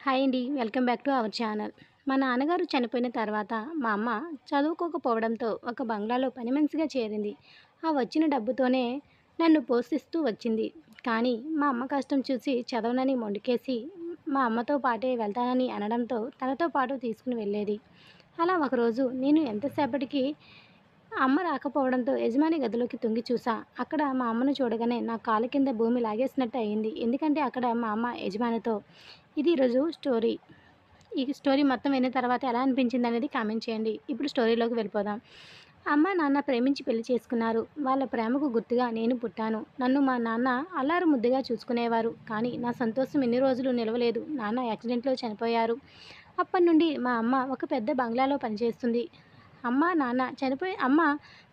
Hi అండి. Welcome back to our channel. మా నాన్నగారు చనిపోయిన తర్వాత మా అమ్మ చదువుకోకపోవడంతో ఒక బంగ్లాలో పని మనిషిగా చేరింది. ఆ వచ్చిన డబ్బుతోనే నన్ను పోషిస్తూ వచ్చింది. కానీ మా అమ్మ కష్టం చూసి చదవనని మొండికేసి మా అమ్మతో పాటే వెళ్తానని అనడంతో తనతో పాటు తీసుకుని వెళ్ళేది. అలా ఒకరోజు నేను ఎంతసేపటికి అమ్మ రాకపోవడంతో యజమాని గదిలోకి తొంగి చూసా. అక్కడ మా అమ్మను చూడగానే నా కాలు కింద భూమి లాగేసినట్టు అయింది. ఎందుకంటే అక్కడ మా అమ్మ యజమానితో ఇది ఈరోజు స్టోరీ. ఈ స్టోరీ మొత్తం విన్న తర్వాత ఎలా అనిపించింది అనేది కామెంట్ చేయండి. ఇప్పుడు స్టోరీలోకి వెళ్ళిపోదాం. అమ్మ నాన్న ప్రేమించి పెళ్ళి చేసుకున్నారు. వాళ్ళ ప్రేమకు గుర్తుగా నేను పుట్టాను. నన్ను మా నాన్న అల్లారు ముద్దుగా చూసుకునేవారు. కానీ నా సంతోషం ఎన్ని రోజులు నిలవలేదు. నాన్న యాక్సిడెంట్లో చనిపోయారు. అప్పటి నుండి మా అమ్మ ఒక పెద్ద బంగ్లాలో పనిచేస్తుంది. అమ్మ నాన్న చనిపోయి అమ్మ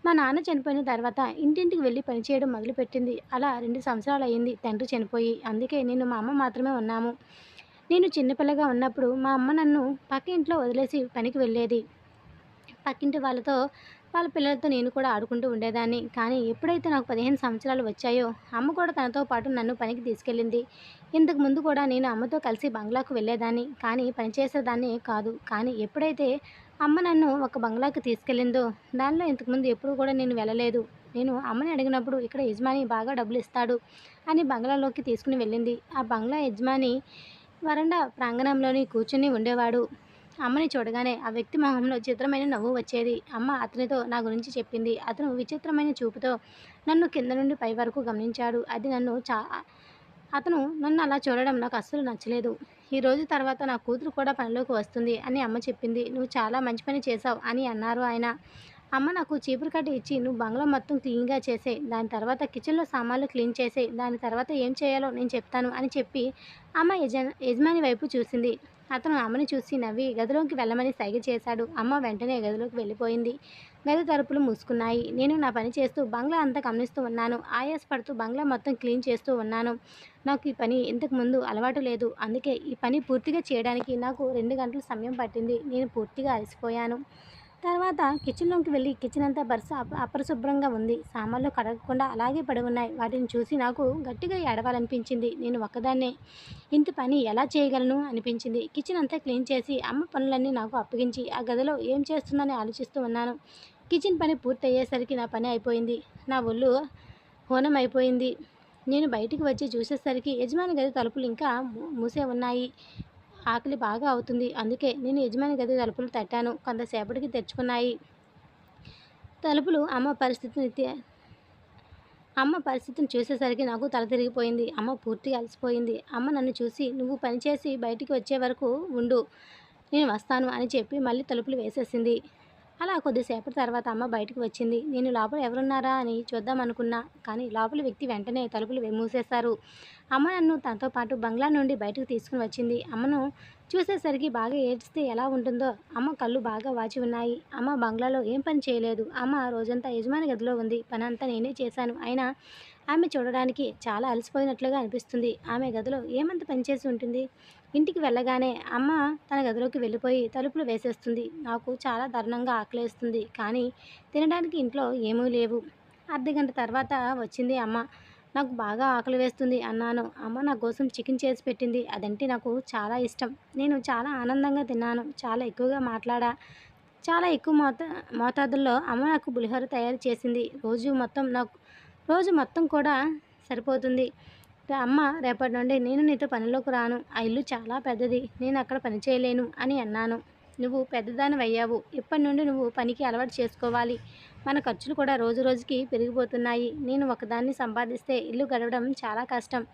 మా నాన్న చనిపోయిన తర్వాత ఇంటింటికి వెళ్ళి పనిచేయడం మొదలుపెట్టింది. అలా రెండు సంవత్సరాలు అయ్యింది తండ్రి చనిపోయి. అందుకే నేను మా అమ్మ మాత్రమే ఉన్నాము. నేను చిన్నపిల్లగా ఉన్నప్పుడు మా అమ్మ నన్ను పక్క ఇంట్లో వదిలేసి పనికి వెళ్ళేది. పక్కింటి వాళ్ళతో వాళ్ళ పిల్లలతో నేను కూడా ఆడుకుంటూ ఉండేదాన్ని. కానీ ఎప్పుడైతే నాకు పదిహేను సంవత్సరాలు వచ్చాయో అమ్మ కూడా తనతో పాటు నన్ను పనికి తీసుకెళ్ళింది. ఇంతకు ముందు కూడా నేను అమ్మతో కలిసి బంగ్లాకు వెళ్ళేదాన్ని. కానీ పనిచేసేదాన్ని కాదు. కానీ ఎప్పుడైతే అమ్మ నన్ను ఒక బంగ్లాకి తీసుకెళ్ళిందో దానిలో ఇంతకుముందు ఎప్పుడు కూడా నేను వెళ్ళలేదు. నేను అమ్మని అడిగినప్పుడు ఇక్కడ యజమాని బాగా డబ్బులు ఇస్తాడు అని బంగ్లాలోకి తీసుకుని వెళ్ళింది. ఆ బంగ్లా యజమాని వరండా ప్రాంగణంలోని కూర్చుని ఉండేవాడు. అమ్మని చూడగానే ఆ వ్యక్తి మొహంలో చిత్రమైన నవ్వు వచ్చేది. అమ్మ అతనితో నా గురించి చెప్పింది. అతను విచిత్రమైన చూపుతో నన్ను కింద నుండి పై వరకు గమనించాడు. అది నన్ను చా అతను నన్ను అలా చూడడం నాకు అస్సలు నచ్చలేదు. ఈ రోజు తర్వాత నా కూతురు కూడా పనిలోకి వస్తుంది అని అమ్మ చెప్పింది. నువ్వు చాలా మంచి పని చేశావు అని అన్నారు ఆయన. అమ్మ నాకు చీపురు కట్ట ఇచ్చి నువ్వు బంగ్లా మొత్తం క్లీన్గా చేసే దాని తర్వాత కిచెన్లో సామాన్లు క్లీన్ చేసే దాని తర్వాత ఏం చేయాలో నేను చెప్తాను అని చెప్పి అమ్మ యజ యజమాని వైపు చూసింది. అతను అమ్మని చూసి నవ్వి గదిలోకి వెళ్ళమని సైగ చేశాడు. అమ్మ వెంటనే గదిలోకి వెళ్ళిపోయింది. గది తలుపులు మూసుకున్నాయి. నేను నా పని చేస్తూ బంగ్లా అంతా గమనిస్తూ ఉన్నాను. ఆయాసపడుతూ బంగ్లా మొత్తం క్లీన్ చేస్తూ ఉన్నాను. నాకు ఈ పని ఇంతకు ముందు అలవాటు లేదు. అందుకే ఈ పని పూర్తిగా చేయడానికి నాకు రెండు గంటల సమయం పట్టింది. నేను పూర్తిగా అలసిపోయాను. తర్వాత కిచెన్లోకి వెళ్ళి కిచెన్ అంతా బరస అప- అపరిశుభ్రంగా ఉంది. సామాన్లు కడగకుండా అలాగే పడి ఉన్నాయి వాటిని చూసి నాకు గట్టిగా ఏడవాలనిపించింది. నేను ఒక్కదాన్నే. ఇంత పని ఎలా చేయగలను అనిపించింది. కిచెన్ అంతా క్లీన్ చేసి అమ్మ పనులన్నీ నాకు అప్పగించి ఆ గదిలో ఏం చేస్తుందని ఆలోచిస్తూ ఉన్నాను. కిచెన్ పని పూర్తి అయ్యేసరికి నా పని అయిపోయింది. నా ఒళ్ళు హోనం అయిపోయింది నేను బయటికి వచ్చి చూసేసరికి యజమాని గది తలుపులు ఇంకా మూసే ఉన్నాయి. ఆకలి బాగా అవుతుంది. అందుకే నేను యజమాని గది తలుపులు తట్టాను. కొంతసేపటికి తెచ్చుకున్నాయి తలుపులు అమ్మ పరిస్థితిని అమ్మ పరిస్థితిని చూసేసరికి నాకు తల తిరిగిపోయింది. అమ్మ పూర్తిగా అలసిపోయింది. అమ్మ నన్ను చూసి నువ్వు పనిచేసి బయటికి వచ్చే వరకు ఉండు. నేను వస్తాను అని చెప్పి మళ్ళీ తలుపులు వేసేసింది. అలా కొద్దిసేపటి తర్వాత అమ్మ బయటకు వచ్చింది. నేను లోపల ఎవరున్నారా? అని చూద్దాం అనుకున్నా. కానీ లోపల వ్యక్తి వెంటనే తలుపులు మూసేశారు. అమ్మ నన్ను తనతో పాటు బంగ్లా నుండి బయటకు తీసుకుని వచ్చింది. అమ్మను చూసేసరికి బాగా ఏడ్చితే ఎలా ఉంటుందో అమ్మ కళ్ళు బాగా వాచి ఉన్నాయి. అమ్మ బంగ్లాలో ఏం పని చేయలేదు. అమ్మ రోజంతా యజమాని గదిలో ఉంది. పని అంతా నేనే చేశాను. అయినా ఆమె చూడడానికి చాలా అలసిపోయినట్లుగా అనిపిస్తుంది. ఆమె గదిలో ఏమంత పనిచేసి ఉంటుంది? ఇంటికి వెళ్ళగానే అమ్మ తన గదిలోకి వెళ్ళిపోయి తలుపులు వేసేస్తుంది. నాకు చాలా దారుణంగా ఆకలేస్తుంది. కానీ తినడానికి ఇంట్లో ఏమీ లేవు. అర్ధగంట తర్వాత వచ్చింది అమ్మ. నాకు బాగా ఆకలి వేస్తుంది అన్నాను. అమ్మ నా కోసం చికెన్ చేసి పెట్టింది. అదంటే నాకు చాలా ఇష్టం. నేను చాలా ఆనందంగా తిన్నాను. చాలా ఎక్కువగా మాట్లాడా. చాలా ఎక్కువ మోతా మోతాదుల్లో అమ్మ నాకు పులిహోర తయారు చేసింది. రోజు మొత్తం నాకు రోజు మొత్తం కూడా సరిపోతుంది. అమ్మ రేపటి నుండి నేను నీతో పనిలోకి రాను. ఆ ఇల్లు చాలా పెద్దది. నేను అక్కడ పని చేయలేను అని అన్నాను. నువ్వు పెద్దదాని అయ్యావు. ఇప్పటి నుండి నువ్వు పనికి అలవాటు చేసుకోవాలి. మన ఖర్చులు కూడా రోజు రోజుకి పెరిగిపోతున్నాయి. నేను ఒకదాన్ని సంపాదిస్తే ఇల్లు గడవడం చాలా కష్టం.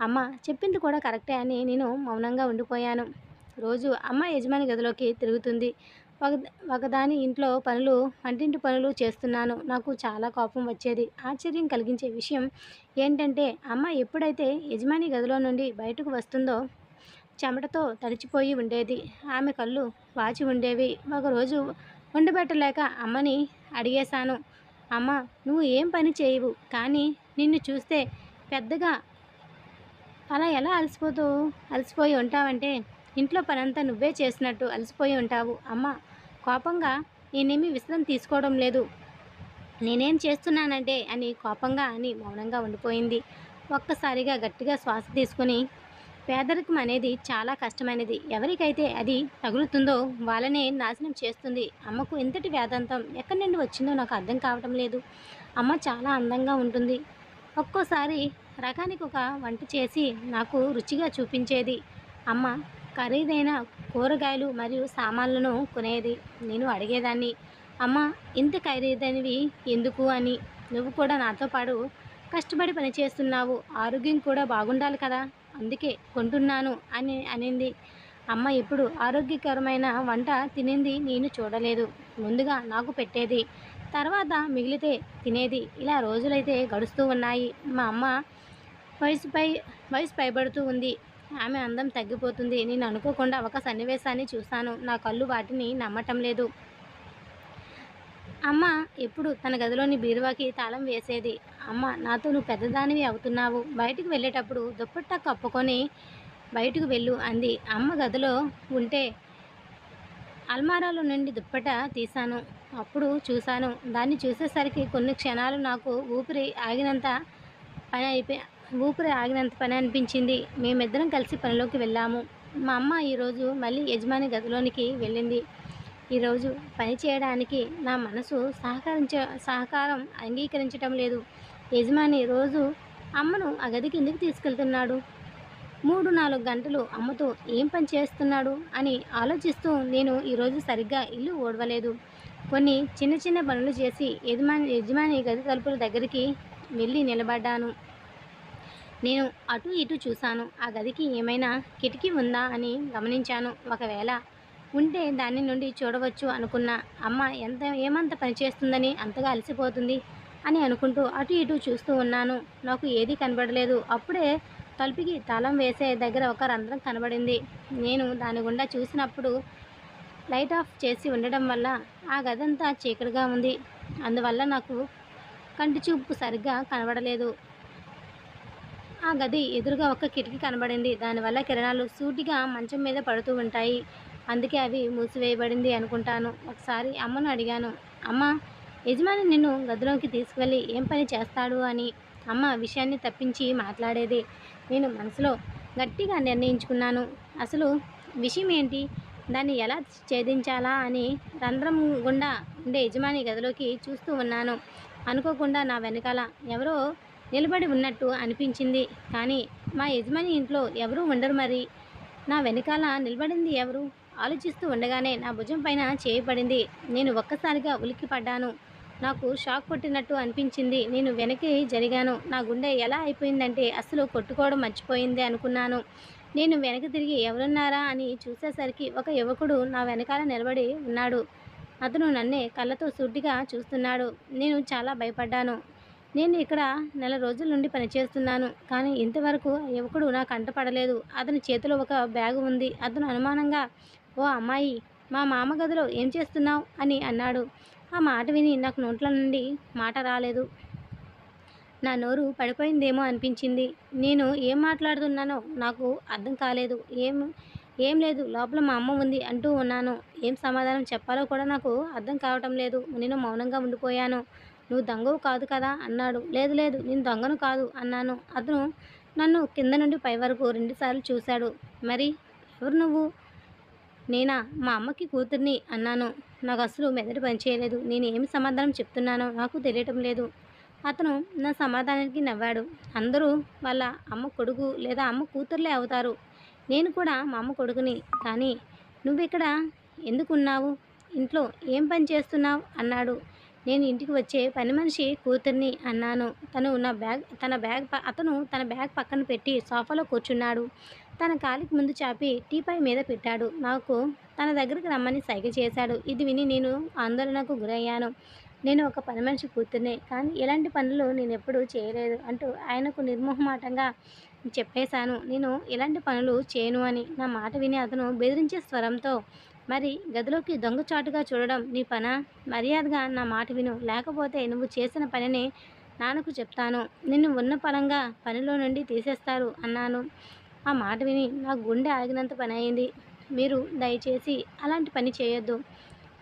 అమ్మ చెప్పింది కూడా కరెక్టే అని నేను మౌనంగా ఉండిపోయాను. రోజు అమ్మ యజమాని గదిలోకి తిరుగుతుంది. ఒక ఒకదాని ఇంట్లో పనులు వంటింటి పనులు చేస్తున్నాను. నాకు చాలా కోపం వచ్చేది. ఆశ్చర్యం కలిగించే విషయం ఏంటంటే అమ్మ ఎప్పుడైతే యజమాని గదిలో నుండి బయటకు వస్తుందో చెమటతో తడిచిపోయి ఉండేది. ఆమె కళ్ళు వాచి ఉండేవి. ఒకరోజు ఉండబెట్టలేక అమ్మని అడిగేశాను. అమ్మ నువ్వు ఏం పని చేయవు. కానీ నిన్ను చూస్తే పెద్దగా అలా ఎలా అలసిపోతూ అలసిపోయి ఉంటావంటే ఇంట్లో పనంతా నువ్వే చేసినట్టు అలసిపోయి ఉంటావు. అమ్మ కోపంగా నేనేమీ విశ్రాంతి తీసుకోవడం లేదు. నేనేం చేస్తున్నానంటే అని కోపంగా అని మౌనంగా ఉండిపోయింది. ఒక్కసారిగా గట్టిగా శ్వాస తీసుకుని పేదరికం అనేది చాలా కష్టమైనది. ఎవరికైతే అది తగులుతుందో వాళ్ళనే నాశనం చేస్తుంది. అమ్మకు ఇంతటి వేదాంతం ఎక్కడి నుండి వచ్చిందో నాకు అర్థం కావటం లేదు. అమ్మ చాలా అందంగా ఉంటుంది. ఒక్కోసారి రకానికి ఒక వంట చేసి నాకు రుచిగా చూపించేది. అమ్మ ఖరీదైన కూరగాయలు మరియు సామాన్లను కొనేది. నేను అడిగేదాన్ని అమ్మ ఇంత ఖరీదైనవి ఎందుకు అని? నువ్వు కూడా నాతో పాటు కష్టపడి పని చేస్తున్నావు. ఆరోగ్యం కూడా బాగుండాలి కదా? అందుకే కొంటున్నాను అని అనింది. అమ్మ ఇప్పుడు ఆరోగ్యకరమైన వంట తినింది నేను చూడలేదు. ముందుగా నాకు పెట్టేది తర్వాత మిగిలితే తినేది. ఇలా రోజులైతే గడుస్తూ ఉన్నాయి. మా అమ్మ వయసుపై వయసు పైబడుతూ ఉంది. ఆమె అందం తగ్గిపోతుంది. నేను అనుకోకుండా ఒక సన్నివేశాన్ని చూశాను. నా కళ్ళు వాటిని నమ్మటం లేదు. అమ్మ ఎప్పుడు తన గదిలోని బీరువాకి తాళం వేసేది. అమ్మ నాతో నువ్వు పెద్దదానివి అవుతున్నావు. బయటికి వెళ్ళేటప్పుడు దుప్పట్టా కప్పుకొని బయటకు వెళ్ళు అంది. అమ్మ గదిలో ఉంటే అల్మారాలో నుండి దుప్పట తీశాను. అప్పుడు చూశాను. దాన్ని చూసేసరికి కొన్ని క్షణాలు నాకు ఊపిరి ఆగినంత పని అయిపోయి ఊపిరి ఆగినంత పని అనిపించింది. మేమిద్దరం కలిసి పనిలోకి వెళ్ళాము. మా అమ్మ ఈరోజు మళ్ళీ యజమాని గదిలోనికి వెళ్ళింది. ఈరోజు పని చేయడానికి నా మనసు సహకరించ సహకారం అంగీకరించటం లేదు. యజమాని రోజు అమ్మను ఆ గదికి ఎందుకు తీసుకెళ్తున్నాడు. మూడు నాలుగు గంటలు అమ్మతో ఏం పని చేస్తున్నాడు అని ఆలోచిస్తూ నేను ఈరోజు సరిగ్గా ఇల్లు ఓడవలేదు కొన్ని చిన్న చిన్న పనులు చేసి యజమాని యజమాని గది తలుపుల దగ్గరికి వెళ్ళి నిలబడ్డాను. నేను అటు ఇటు చూశాను. ఆ గదికి ఏమైనా కిటికీ ఉందా అని గమనించాను. ఒకవేళ ఉంటే దాని నుండి చూడవచ్చు అనుకున్న అమ్మ ఎంత ఏమంత పనిచేస్తుందని అంతగా అలసిపోతుంది? అని అనుకుంటూ అటు ఇటు చూస్తూ ఉన్నాను. నాకు ఏదీ కనబడలేదు. అప్పుడే తలుపుకి తాళం వేసే దగ్గర ఒక రంధ్రం కనబడింది. నేను దాని గుండా చూసినప్పుడు లైట్ ఆఫ్ చేసి ఉండడం వల్ల ఆ గదంతా చీకటిగా ఉంది. అందువల్ల నాకు కంటి చూపు సరిగ్గా కనబడలేదు. ఆ గది ఎదురుగా ఒక కిటికీ కనబడింది. దానివల్ల కిరణాలు సూటిగా మంచం మీద పడుతూ ఉంటాయి. అందుకే అవి మూసివేయబడింది అనుకుంటాను. ఒకసారి అమ్మను అడిగాను అమ్మ యజమాని నిన్ను గదిలోకి తీసుకువెళ్ళి ఏం పని చేస్తాడు? అని. అమ్మ విషయాన్ని తప్పించి మాట్లాడేది. నేను మనసులో గట్టిగా నిర్ణయించుకున్నాను. అసలు విషయం ఏంటి? దాన్ని ఎలా ఛేదించాలా? అని రంధ్రం గుండా ఉండే యజమాని గదిలోకి చూస్తూ ఉన్నాను. అనుకోకుండా నా వెనకాల ఎవరో నిలబడి ఉన్నట్టు అనిపించింది. కానీ మా యజమాని ఇంట్లో ఎవరూ ఉండరు మరి. నా వెనకాల నిలబడింది ఎవరు? ఆలోచిస్తూ ఉండగానే నా భుజం పైన చేయబడింది నేను ఒక్కసారిగా ఉలిక్కిపడ్డాను నాకు షాక్ కొట్టినట్టు అనిపించింది. నేను వెనక్కి జరిగాను. నా గుండె ఎలా అయిపోయిందంటే అసలు కొట్టుకోవడం మర్చిపోయింది అనుకున్నాను. నేను వెనక తిరిగి ఎవరున్నారా అని చూసేసరికి ఒక యువకుడు నా వెనకాల నిలబడి ఉన్నాడు. అతను నన్నే కళ్ళతో సూటిగా చూస్తున్నాడు. నేను చాలా భయపడ్డాను. నేను ఇక్కడ నెల రోజుల నుండి పనిచేస్తున్నాను కానీ ఇంతవరకు యువకుడు నాకు అంటపడలేదు. అతని చేతిలో ఒక బ్యాగు ఉంది. అతను అనుమానంగా ఓ అమ్మాయి మా మామ గదిలో ఏం చేస్తున్నావు? అని అన్నాడు. ఆ మాట విని నాకు నోట్ల నుండి మాట రాలేదు. నా నోరు పడిపోయిందేమో అనిపించింది. నేను ఏం మాట్లాడుతున్నానో నాకు అర్థం కాలేదు. ఏం ఏం లేదు లోపల మా అమ్మ ఉంది అంటూ ఉన్నాను. ఏం సమాధానం చెప్పాలో కూడా నాకు అర్థం కావటం లేదు. నేను మౌనంగా ఉండిపోయాను. నువ్వు దొంగవు కాదు కదా అన్నాడు. లేదు లేదు నేను దొంగను కాదు అన్నాను. అతను నన్ను కింద నుండి పై వరకు రెండుసార్లు చూశాడు. మరి ఎవరు నువ్వు? నేనా? మా అమ్మకి కూతుర్ని అన్నాను. నాకు అసలు మెదడు పనిచేయలేదు నేను ఏమి సమాధానం చెప్తున్నానో నాకు తెలియటం లేదు. అతను నా సమాధానానికి నవ్వాడు. అందరూ వాళ్ళ అమ్మ కొడుకు లేదా అమ్మ కూతుర్లే అవుతారు. నేను కూడా మా అమ్మ కొడుకుని. కానీ నువ్వు ఇక్కడ ఎందుకున్నావు ఇంట్లో ఏం పని చేస్తున్నావు? అన్నాడు. నేను ఇంటికి వచ్చే పని మనిషి కూతుర్ని అన్నాను. తను నా బ్యాగ్ తన బ్యాగ్ అతను తన బ్యాగ్ పక్కన పెట్టి సోఫాలో కూర్చున్నాడు. తన కాలికి ముందు చాపి టీపాయ్ మీద పెట్టాడు. నాకు తన దగ్గరికి రమ్మని సైగ చేశాడు. ఇది విని నేను ఆందోళనకు గురయ్యాను. నేను ఒక పని మనిషి కూతుర్నే కానీ ఇలాంటి పనులు నేను ఎప్పుడూ చేయలేదు అంటూ ఆయనకు నిర్మోహమాటంగా చెప్పేశాను. నేను ఇలాంటి పనులు చేయను అని నా మాట విని అతను బెదిరించే స్వరంతో మరి గదిలోకి దొంగచాటుగా చూడడం నీ పనా? మర్యాదగా నా మాట విను. లేకపోతే నువ్వు చేసిన పనిని నాన్నకు చెప్తాను. నిన్ను ఉన్న పరంగా పనిలో నుండి తీసేస్తారు అన్నాను. ఆ మాట విని నా గుండె ఆగినంత పని అయింది. మీరు దయచేసి అలాంటి పని చేయొద్దు.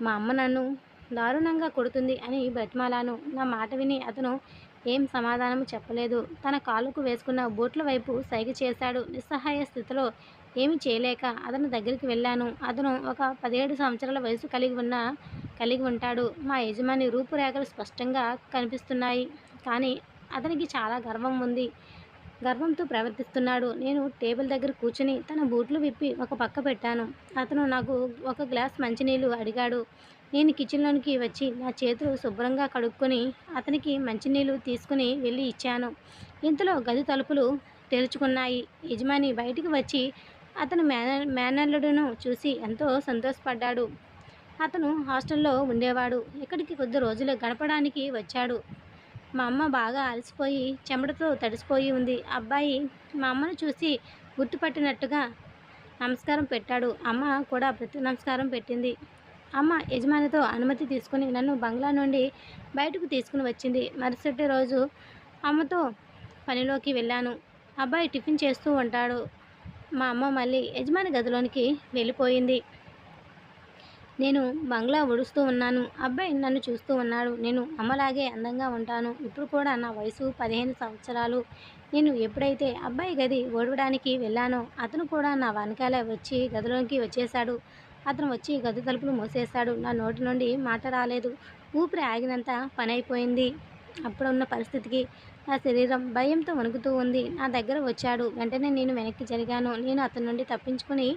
మా అమ్మ నన్ను దారుణంగా కొడుతుంది అని బ్రతిమాలాను. నా మాట విని అతను ఏం సమాధానం చెప్పలేదు. తన కాలుకు వేసుకున్న బూట్ల వైపు సైగ చేశాడు. నిస్సహాయ స్థితిలో ఏమీ చేయలేక అతని దగ్గరికి వెళ్ళాను. అతను ఒక పదిహేడు సంవత్సరాల వయసు కలిగి ఉన్న కలిగి ఉంటాడు. మా యజమాని రూపురేఖలు స్పష్టంగా కనిపిస్తున్నాయి. కానీ అతనికి చాలా గర్వం ఉంది. గర్వంతో ప్రవర్తిస్తున్నాడు. నేను టేబుల్ దగ్గర కూర్చుని తన బూట్లు విప్పి ఒక పక్క పెట్టాను. అతను నాకు ఒక గ్లాస్ మంచినీళ్ళు అడిగాడు. నేను కిచెన్లోనికి వచ్చి నా చేతులు శుభ్రంగా కడుక్కొని అతనికి మంచినీళ్ళు తీసుకుని వెళ్ళి ఇచ్చాను. ఇంతలో గది తలుపులు తెరుచుకున్నాయి. యజమాని బయటికి వచ్చి అతను మేన మేనల్లుడును చూసి ఎంతో సంతోషపడ్డాడు. అతను హాస్టల్లో ఉండేవాడు. ఇక్కడికి కొద్ది రోజులు గడపడానికి వచ్చాడు. మా అమ్మ బాగా అలసిపోయి చెమటతో తడిసిపోయి ఉంది. అబ్బాయి మా అమ్మను చూసి గుర్తుపట్టినట్టుగా నమస్కారం పెట్టాడు. అమ్మ కూడా ప్రతి నమస్కారం పెట్టింది. అమ్మ యజమానితో అనుమతి తీసుకుని నన్ను బంగ్లా నుండి బయటకు తీసుకుని వచ్చింది. మరుసటి రోజు అమ్మతో పనిలోకి వెళ్ళాను. అబ్బాయి టిఫిన్ చేస్తూ ఉంటాడు. మా అమ్మ మళ్ళీ యజమాని గదిలోనికి వెళ్ళిపోయింది. నేను బంగ్లా ఉడుస్తూ ఉన్నాను. అబ్బాయి నన్ను చూస్తూ ఉన్నాడు. నేను అమ్మలాగే అందంగా ఉంటాను. ఇప్పుడు కూడా నా వయసు పదిహేను సంవత్సరాలు. నేను ఎప్పుడైతే అబ్బాయి గది ఓడవడానికి వెళ్ళానో అతను కూడా నా వెనకాల వచ్చి గదిలోకి వచ్చేశాడు. అతను వచ్చి గది తలుపులు మూసేశాడు. నా నోటి నుండి మాట రాలేదు. ఊపిరి ఆగినంత పని అయిపోయింది అప్పుడున్న పరిస్థితికి నా శరీరం భయంతో వణుకుతూ ఉంది. నా దగ్గర వచ్చాడు. వెంటనే నేను వెనక్కి జరిగాను. నేను అతని నుండి తప్పించుకుని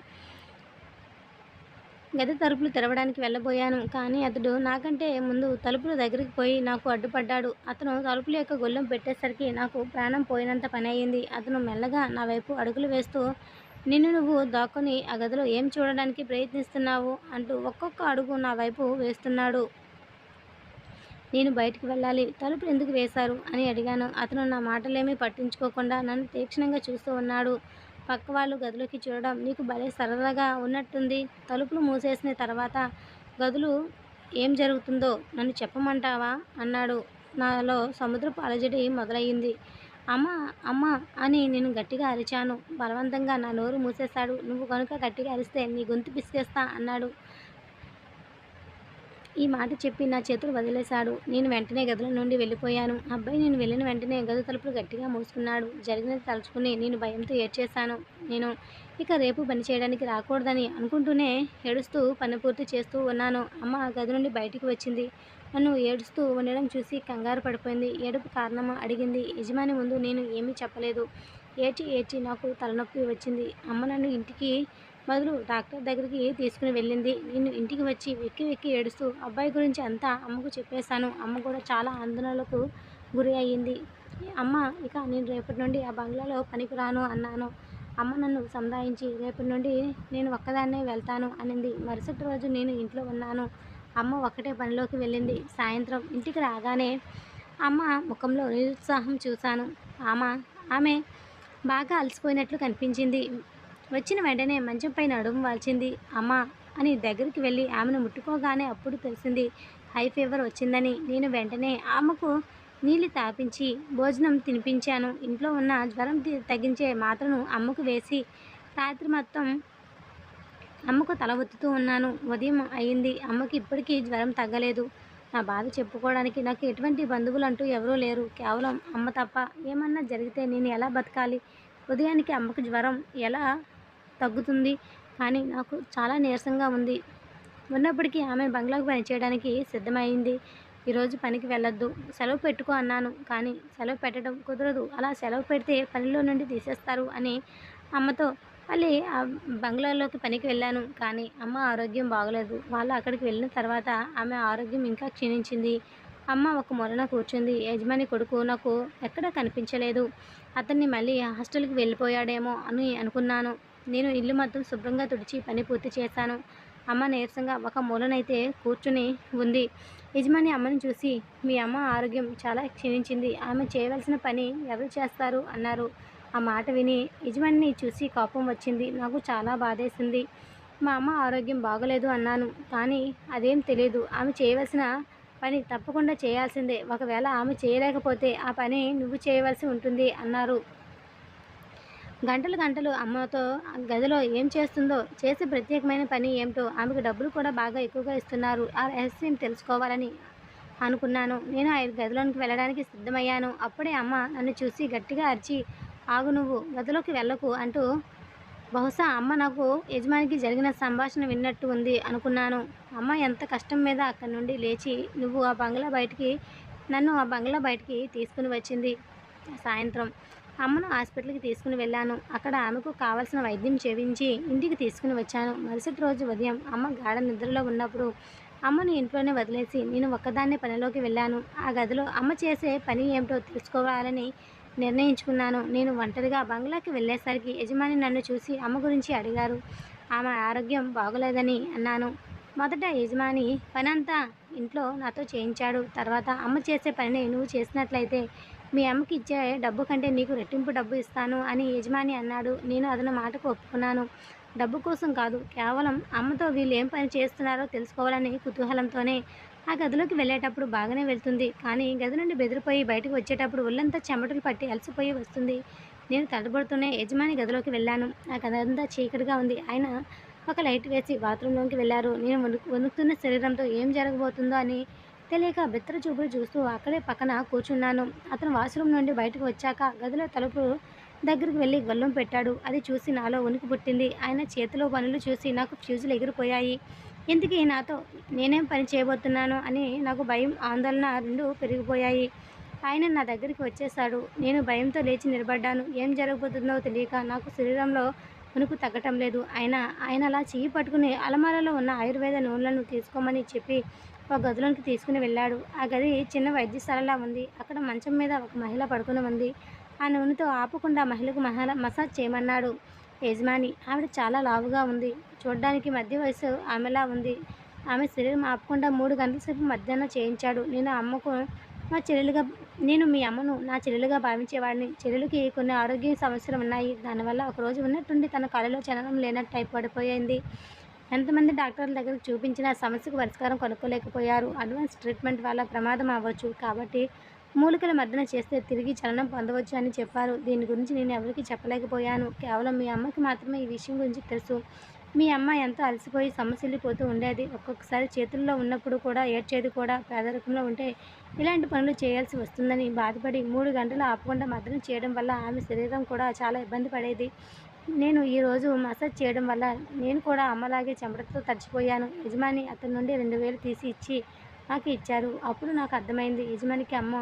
గది తలుపులు తెరవడానికి వెళ్ళబోయాను. కానీ అతడు నాకంటే ముందు తలుపుల దగ్గరికి పోయి నాకు అడ్డుపడ్డాడు. అతను తలుపుల యొక్క గొల్లెం పెట్టేసరికి నాకు ప్రాణం పోయినంత పని అయింది. అతను మెల్లగా నా వైపు అడుగులు వేస్తూ నిన్ను నువ్వు దాక్కుని ఆ గదిలో ఏం చూడడానికి ప్రయత్నిస్తున్నావు? అంటూ ఒక్కొక్క అడుగు నా వైపు వేస్తున్నాడు. నేను బయటికి వెళ్ళాలి తలుపులు ఎందుకు వేశారు అని అడిగాను. అతను నా మాటలేమీ పట్టించుకోకుండా నన్ను తీక్షణంగా చూస్తూ ఉన్నాడు. పక్క వాళ్ళు గదిలోకి చూడడం నీకు భలే సరదాగా ఉన్నట్టుంది. తలుపులు మూసేసిన తర్వాత గదులు ఏం జరుగుతుందో నన్ను చెప్పమంటావా? అన్నాడు. నాలో సముద్రపు అలజడి మొదలయ్యింది. అమ్మ అమ్మ అని నేను గట్టిగా అరిచాను. బలవంతంగా నా నోరు మూసేశాడు. నువ్వు కనుక గట్టిగా అరిస్తే నీ గొంతు పిసికేస్తా అన్నాడు. ఈ మాట చెప్పి నా చేతులు వదిలేశాడు. నేను వెంటనే గదుల నుండి వెళ్ళిపోయాను. అబ్బాయి నేను వెళ్ళిన వెంటనే గది తలుపులు గట్టిగా మూసుకున్నాడు. జరిగినది తలుచుకుని నేను భయంతో ఏడ్చేశాను. నేను ఇక రేపు పని చేయడానికి రాకూడదని అనుకుంటూనే ఏడుస్తూ పని పూర్తి చేస్తూ ఉన్నాను. అమ్మ గది నుండి బయటికి వచ్చింది. నన్ను ఏడుస్తూ ఉండడం చూసి కంగారు పడిపోయింది. ఏడుపు కారణమా అడిగింది. యజమాని ముందు నేను ఏమీ చెప్పలేదు. ఏడ్చి ఏడ్చి నాకు తలనొప్పి వచ్చింది. అమ్మ నన్ను ఇంటికి బదులు డాక్టర్ దగ్గరికి తీసుకుని వెళ్ళింది. నేను ఇంటికి వచ్చి వెక్కి వెక్కి ఏడుస్తూ అబ్బాయి గురించి అంతా అమ్మకు చెప్పేశాను. అమ్మ కూడా చాలా ఆందోళనలకు గురి అయ్యింది. అమ్మ ఇక నేను రేపటి నుండి ఆ బంగ్లాలో పనికి రాను అన్నాను. అమ్మ నన్ను సంధాయించి రేపటి నుండి నేను ఒక్కదాన్నే వెళ్తాను అనింది. మరుసటి రోజు నేను ఇంట్లో ఉన్నాను. అమ్మ ఒక్కటే పనిలోకి వెళ్ళింది. సాయంత్రం ఇంటికి రాగానే అమ్మ ముఖంలో నిరుత్సాహం చూశాను. ఆమె ఆమె బాగా అలసిపోయినట్లు కనిపించింది. వచ్చిన వెంటనే మంచం పైన నడుము వాల్చింది. అమ్మ! అని దగ్గరికి వెళ్ళి ఆమెను ముట్టుకోగానే అప్పుడు తెలిసింది హై ఫీవర్ వచ్చిందని. నేను వెంటనే ఆమెకు నీళ్ళు తాపించి భోజనం తినిపించాను. ఇంట్లో ఉన్న జ్వరం తగ్గించే మాత్రను అమ్మకు వేసి రాత్రి మొత్తం అమ్మకు తల ఒత్తుతూ ఉన్నాను. ఉదయం అయింది. అమ్మకి ఇప్పటికీ జ్వరం తగ్గలేదు. నా బాధ చెప్పుకోవడానికి నాకు ఎటువంటి బంధువులు అంటూ ఎవరూ లేరు. కేవలం అమ్మ తప్ప ఏమన్నా జరిగితే నేను ఎలా బతకాలి? ఉదయానికి అమ్మకు జ్వరం ఎలా తగ్గుతుంది. కానీ నాకు చాలా నీరసంగా ఉంది. ఉన్నప్పటికీ ఆమె బంగ్లాకు పనిచేయడానికి సిద్ధమైంది. ఈరోజు పనికి వెళ్ళొద్దు. సెలవు పెట్టుకో అన్నాను. కానీ సెలవు పెట్టడం కుదరదు. అలా సెలవు పెడితే పనిలో నుండి తీసేస్తారు అని అమ్మతో మళ్ళీ ఆ బంగ్లాలోకి పనికి వెళ్ళాను. కానీ అమ్మ ఆరోగ్యం బాగలేదు. వాళ్ళు అక్కడికి వెళ్ళిన తర్వాత ఆమె ఆరోగ్యం ఇంకా క్షీణించింది. అమ్మ ఒక మొరన కూర్చుంది. యజమాని కొడుకు నాకు ఎక్కడా కనిపించలేదు. అతన్ని మళ్ళీ హాస్టల్కి వెళ్ళిపోయాడేమో అని అనుకున్నాను. నేను ఇల్లు మొత్తం శుభ్రంగా తుడిచి పని పూర్తి చేశాను. అమ్మ నీరసంగా ఒక మూలనైతే కూర్చుని ఉంది. యజమాని అమ్మని చూసి మీ అమ్మ ఆరోగ్యం చాలా క్షీణించింది. ఆమె చేయవలసిన పని ఎవరు చేస్తారు? అన్నారు. ఆ మాట విని యజమానిని చూసి కోపం వచ్చింది. నాకు చాలా బాధేసింది. మా అమ్మ ఆరోగ్యం బాగలేదు అన్నాను. కానీ అదేం తెలియదు ఆమె చేయవలసిన పని తప్పకుండా చేయాల్సిందే. ఒకవేళ ఆమె చేయలేకపోతే ఆ పని నువ్వు చేయవలసి ఉంటుంది అన్నారు. గంటలు గంటలు అమ్మతో గదిలో ఏం చేస్తుందో చేసే ప్రత్యేకమైన పని ఏమిటో ఆమెకు డబ్బులు కూడా బాగా ఎక్కువగా ఇస్తున్నారు. ఆ రహస్యం తెలుసుకోవాలని అనుకున్నాను. నేను ఆ గదిలోనికి వెళ్ళడానికి సిద్ధమయ్యాను. అప్పుడే అమ్మ నన్ను చూసి గట్టిగా అరిచి ఆగు నువ్వు గదిలోకి వెళ్ళకు అంటూ బహుశా అమ్మ నాకు యజమానికి జరిగిన సంభాషణ విన్నట్టు ఉంది అనుకున్నాను. అమ్మ ఎంత కష్టం మీద అక్కడి నుండి లేచి నువ్వు ఆ బంగ్లా బయటికి నన్ను ఆ బంగ్లా బయటికి తీసుకుని వచ్చింది సాయంత్రం. అమ్మను హాస్పిటల్కి తీసుకుని వెళ్ళాను. అక్కడ ఆమెకు కావాల్సిన వైద్యం చేయించి ఇంటికి తీసుకుని వచ్చాను. మరుసటి రోజు ఉదయం అమ్మ గాఢ నిద్రలో ఉన్నప్పుడు అమ్మను ఇంట్లోనే వదిలేసి నేను ఒక్కదాన్నే పనిలోకి వెళ్ళాను. ఆ గదిలో అమ్మ చేసే పని ఏమిటో తెలుసుకోవాలని నిర్ణయించుకున్నాను. నేను ఒంటరిగా బంగ్లాకి వెళ్ళేసరికి యజమాని నన్ను చూసి అమ్మ గురించి అడిగారు. ఆమె ఆరోగ్యం బాగోలేదని అన్నాను. మొదట యజమాని పనంతా ఇంట్లో నాతో చేయించాడు. తర్వాత అమ్మ చేసే పనిని నువ్వు చేసినట్లయితే మీ అమ్మకి ఇచ్చే డబ్బు కంటే నీకు రెట్టింపు డబ్బు ఇస్తాను అని యజమాని అన్నాడు. నేను అతని మాటకు ఒప్పుకున్నాను. డబ్బు కోసం కాదు కేవలం అమ్మతో వీళ్ళు ఏం పని చేస్తున్నారో తెలుసుకోవాలని కుతూహలంతోనే ఆ గదిలోకి వెళ్ళేటప్పుడు బాగానే వెళ్తుంది. కానీ గది నుండి బెదిరిపోయి బయటకు వచ్చేటప్పుడు ఒళ్ళంతా చెమటలు పట్టి అలసిపోయి వస్తుంది. నేను తడబడుతూనే యజమాని గదిలోకి వెళ్ళాను. ఆ గది అంతా చీకటిగా ఉంది. ఆయన ఒక లైట్ వేసి బాత్రూంలోకి వెళ్ళారు. నేను వణుకు వణుకుతున్న శరీరంతో ఏం జరగబోతుందో అని తెలియక బిత్తర చూపులు చూస్తూ అక్కడే పక్కన కూర్చున్నాను. అతను వాష్రూమ్ నుండి బయటకు వచ్చాక గదిలో తలుపు దగ్గరికి వెళ్ళి గొల్లం పెట్టాడు. అది చూసి నాలో ఉనికి పుట్టింది. ఆయన చేతిలో పనులు చూసి నాకు ఫ్యూజులు ఎగిరిపోయాయి. ఎందుకు నాతో నేనేం పని చేయబోతున్నాను? అని నాకు భయం ఆందోళన రెండు పెరిగిపోయాయి. ఆయన నా దగ్గరికి వచ్చేశాడు. నేను భయంతో లేచి నిలబడ్డాను. ఏం జరగబోతుందో తెలియక నాకు శరీరంలో ఉనుకు తగ్గటం లేదు. ఆయన ఆయన అలా చెయ్యి పట్టుకుని అలమారలో ఉన్న ఆయుర్వేద నూనెలను తీసుకోమని చెప్పి ఒక గదిలోనికి తీసుకుని వెళ్ళాడు. ఆ గది చిన్న వైద్యశాలలా ఉంది. అక్కడ మంచం మీద ఒక మహిళ పడుకుని ఉంది. ఆ నూనెతో ఆపకుండా మహిళకు మహిళ మసాజ్ చేయమన్నాడు. యజమాని ఆవిడ చాలా లావుగా ఉంది. చూడడానికి మధ్య వయసు ఆమెలా ఉంది. ఆమె శరీరం ఆపకుండా మూడు గంటల సేపు మధ్యాహ్నం చేయించాడు. నేను అమ్మకు మా చెల్లెలుగా నేను మీ అమ్మను నా చెల్లెలుగా భావించేవాడిని. చెల్లెలకి కొన్ని ఆరోగ్య సమస్యలు ఉన్నాయి. దానివల్ల ఒకరోజు ఉన్నట్టుండి తన కళలో చలనం లేనట్టు అయిపడిపోయింది ఎంతమంది డాక్టర్ల దగ్గరకు చూపించినా సమస్యకు పరిష్కారం కనుక్కోలేకపోయారు. అడ్వాన్స్ ట్రీట్మెంట్ వల్ల ప్రమాదం అవ్వచ్చు. కాబట్టి మూలికల మర్దన చేస్తే తిరిగి చలనం పొందవచ్చు అని చెప్పారు. దీని గురించి నేను ఎవరికి చెప్పలేకపోయాను. కేవలం మీ అమ్మకి మాత్రమే ఈ విషయం గురించి తెలుసు. మీ అమ్మ ఎంతో అలసిపోయి సమస్యలిపోతూ ఉండేది. ఒక్కొక్కసారి చేతుల్లో ఉన్నప్పుడు కూడా ఏడ్చేది కూడా పేదరికంలో ఉంటే ఇలాంటి పనులు చేయాల్సి వస్తుందని బాధపడి మూడు గంటలు ఆపకుండా మర్దన చేయడం వల్ల ఆమె శరీరం కూడా చాలా ఇబ్బంది పడేది. నేను ఈరోజు మసాజ్ చేయడం వల్ల నేను కూడా అమ్మలాగే చెమటతో తడిచిపోయాను. యజమాని అతని నుండి రెండు వేలు తీసి ఇచ్చి నాకు ఇచ్చారు. అప్పుడు నాకు అర్థమైంది యజమానికి అమ్మ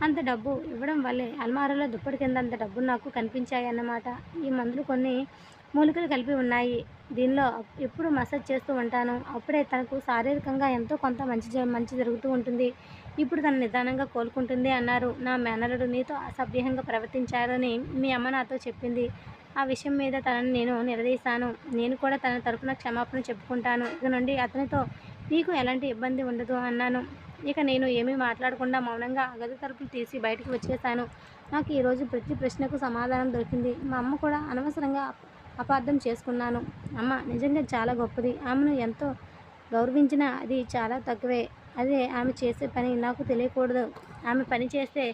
అంత డబ్బు ఇవ్వడం వల్లే అల్మారాలో దుప్పటి కింద అంత డబ్బు నాకు కనిపించాయి అన్నమాట ఈ మందులు కొన్ని మూలికలు కలిపి ఉన్నాయి. దీనిలో ఎప్పుడు మసాజ్ చేస్తూ ఉంటాను. అప్పుడే తనకు శారీరకంగా ఎంతో కొంత మంచి జ- మంచి జరుగుతూ ఉంటుంది. ఇప్పుడు తను నిదానంగా కోలుకుంటుంది అన్నారు. నా మేనరుడు నీతో అసభ్యంగా ప్రవర్తించారని మీ అమ్మ నాతో చెప్పింది. ఆ విషయం మీద తనని నేను నిలదీశాను. నేను కూడా తన తరపున క్షమాపణ చెప్పుకుంటాను. ఇక నుండి అతనితో నీకు ఎలాంటి ఇబ్బంది ఉండదు అన్నాను. ఇక నేను ఏమీ మాట్లాడకుండా మౌనంగా గది తలుపులు తీసి బయటకు వచ్చేసాను నాకు ఈరోజు ప్రతి ప్రశ్నకు సమాధానం దొరికింది. మా అమ్మ కూడా అనవసరంగా అపార్థం చేసుకున్నాను. అమ్మ నిజంగా చాలా గొప్పది. ఆమెను ఎంతో గౌరవించినా అది చాలా తక్కువే. అదే ఆమె చేసే పని నాకు తెలియకూడదు. ఆమె పని చేస్తే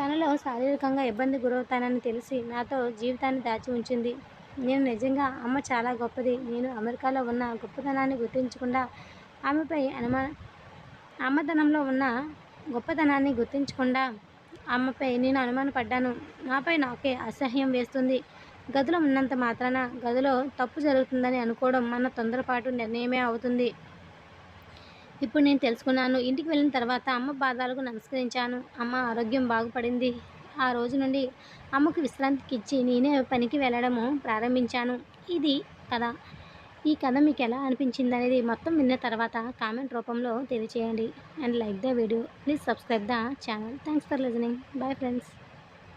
తనలో శారీరకంగా ఇబ్బంది గురవుతానని తెలిసి నాతో జీవితాన్ని దాచి ఉంచింది. నేను నిజంగా అమ్మ చాలా గొప్పది. నేను అమెరికాలో ఉన్న గొప్పతనాన్ని గుర్తించకుండా ఆమెపై అనుమా అమ్మతనంలో ఉన్న గొప్పతనాన్ని గుర్తించకుండా అమ్మపై నేను అనుమానపడ్డాను. నాపై నాకే అసహ్యం వేస్తుంది. గదిలో ఉన్నంత మాత్రాన గదిలో తప్పు జరుగుతుందని అనుకోవడం మన తొందరపాటు నిర్ణయమే అవుతుంది. ఇప్పుడు నేను తెలుసుకున్నాను. ఇంటికి వెళ్ళిన తర్వాత అమ్మ పాదాలకు నమస్కరించాను. అమ్మ ఆరోగ్యం బాగుపడింది. ఆ రోజు నుండి అమ్మకు విశ్రాంతికి ఇచ్చి నేనే పనికి వెళ్ళడము ప్రారంభించాను. ఇది కథ. ఈ కథ మీకు ఎలా అనిపించింది అనేది మొత్తం విన్న తర్వాత కామెంట్ రూపంలో తెలియచేయండి. And like the video. Please subscribe the channel. Thanks for listening. Bye friends.